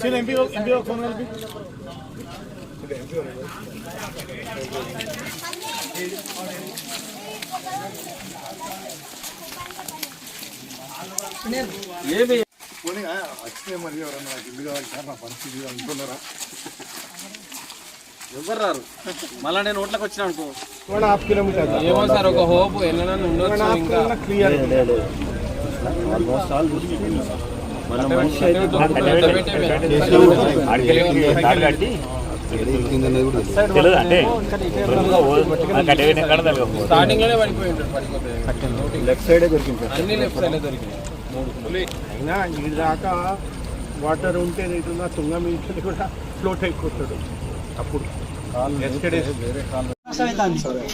Scene MP MP phone కలిపి. ఏమి? పోనీ వచ్చినాయి మరి ఎవరన్నా నాకు ఇల్లు కావాలి సార్ నా పరిస్థితి అనుకున్నారా? ఎవరు రారు? మళ్ళా నేను ఓట్లకు వచ్చిన అనుకో. Half kilometre. ఏమో సార్ ఒక హోప్ ఎన్నైనా ఉండొచ్చు ఇంకా. క్లియర్ మన మనిషి అయితే తెలియదు అంటే లెఫ్ట్ సైడే దొరికింది అయినా ఈ దాకా వాటర్ ఉంటే ఏదైతుందో తుంగ మీద కూడా ఫ్లోట్ అయిపోతాడు అప్పుడు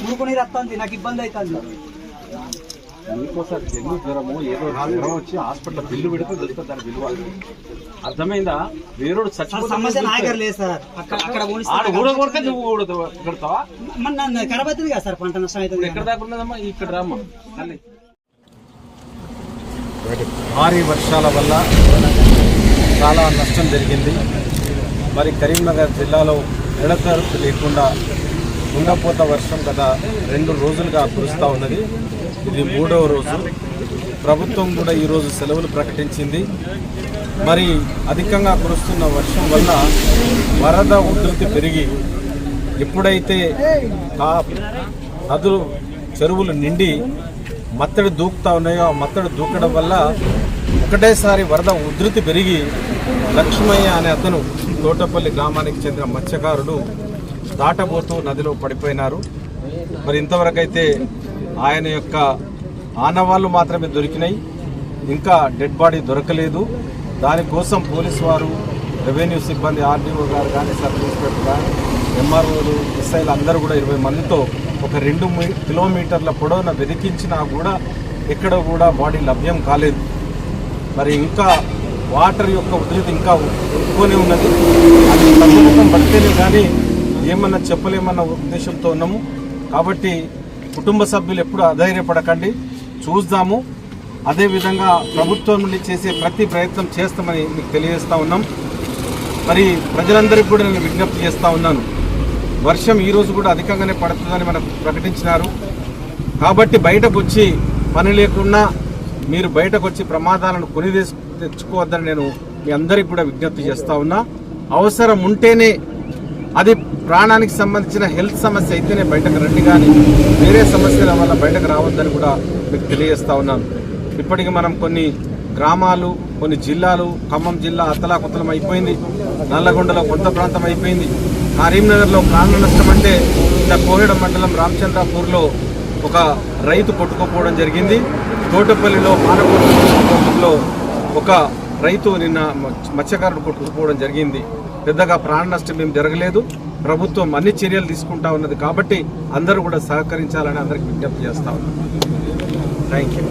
ఊరుకొని రత్తుంది నాకు ఇబ్బంది అవుతుంది ఇంకోసారి జన్మ జ్వరము ఏదో జ్వరం వచ్చి హాస్పిటల్ బిల్లు పెడితే తెలుస్తుంది దాని విలువ. అర్థమైందా? వేరేడు సమస్య లేదు సార్. అక్కడ నువ్వు కదా సార్ పంట నష్టం అవుతుంది ఎక్కడ దాకా ఉన్నదమ్మా? ఇక్కడ రామ్మా. తల్లి. భారీ వర్షాల వల్ల చాలా నష్టం జరిగింది. మరి కరీంనగర్ జిల్లాలో ఎడతెరపు లేకుండా ఉండపోత వర్షం గత రెండు రోజులుగా కురుస్తూ ఉన్నది. ఇది మూడవ రోజు. ప్రభుత్వం కూడా ఈరోజు సెలవులు ప్రకటించింది. మరి అధికంగా కురుస్తున్న వర్షం వల్ల వరద ఉధృతి పెరిగి ఎప్పుడైతే ఆ నదులు చెరువులు నిండి మత్తడి దూకుతా ఉన్నాయో ఆ మత్తడి దూకడం వల్ల ఒకటేసారి వరద ఉధృతి పెరిగి లక్ష్మయ్య అనే అతను తోటపల్లి గ్రామానికి చెందిన మత్స్యకారుడు దాటబోతూ నదిలో పడిపోయినారు. మరి ఇంతవరకు అయితే ఆయన యొక్క ఆనవాళ్ళు మాత్రమే దొరికినాయి. ఇంకా డెడ్ బాడీ దొరకలేదు. దానికోసం పోలీసు వారు రెవెన్యూ సిబ్బంది ఆర్డీఓ గారు కానీ సబ్ ఇన్స్పెక్టర్ కానీ ఎంఆర్ఓలు ఎస్ఐలు అందరూ కూడా ఇరవై మందితో ఒక రెండు కిలోమీటర్ల పొడవున వెతికించినా కూడా ఎక్కడ కూడా బాడీ లభ్యం కాలేదు. మరి ఇంకా వాటర్ యొక్క ఉధృతి ఇంకా ఎక్కువనే ఉన్నది. అది పడితేనే కానీ ఏమన్నా చెప్పలేమన్న ఉద్దేశంతో ఉన్నాము. కాబట్టి కుటుంబ సభ్యులు ఎప్పుడు అధైర్యపడకండి. చూద్దాము. అదేవిధంగా ప్రభుత్వం నుండి చేసే ప్రతి ప్రయత్నం చేస్తామని మీకు తెలియజేస్తా ఉన్నాం. మరి ప్రజలందరికీ కూడా నేను విజ్ఞప్తి చేస్తూ ఉన్నాను. వర్షం ఈరోజు కూడా అధికంగానే పడుతుందని మనకు ప్రకటించినారు. కాబట్టి బయటకు వచ్చి పని లేకుండా మీరు బయటకు వచ్చి ప్రమాదాలను కొని తెచ్చుకోవద్దని నేను మీ అందరికి కూడా విజ్ఞప్తి చేస్తూ ఉన్నా. అవసరం ఉంటేనే అది ప్రాణానికి సంబంధించిన హెల్త్ సమస్య అయితేనే బయటకు రండి కానీ వేరే సమస్యల వల్ల బయటకు రావద్దని కూడా మీకు తెలియజేస్తా ఉన్నాను. ఇప్పటికి మనం కొన్ని గ్రామాలు కొన్ని జిల్లాలు ఖమ్మం జిల్లా అతలాకుతలం అయిపోయింది నల్లగొండలో కొంత ప్రాంతం అయిపోయింది. కరీంనగర్లో ప్రాణ నష్టం అంటే ఇలా కోయడ మండలం రామచంద్రాపూర్లో ఒక రైతు కొట్టుకుపోవడం జరిగింది. తోటపల్లిలో పానపూర్లో ఒక రైతు నిన్న మత్స్యకారుడు కొట్టుకుపోవడం జరిగింది. పెద్దగా ప్రాణ నష్టం ఏం జరగలేదు. ప్రభుత్వం అన్ని చర్యలు తీసుకుంటా ఉన్నది కాబట్టి అందరూ కూడా సహకరించాలని అందరికి విజ్ఞప్తి చేస్తా ఉన్నాం. Thank you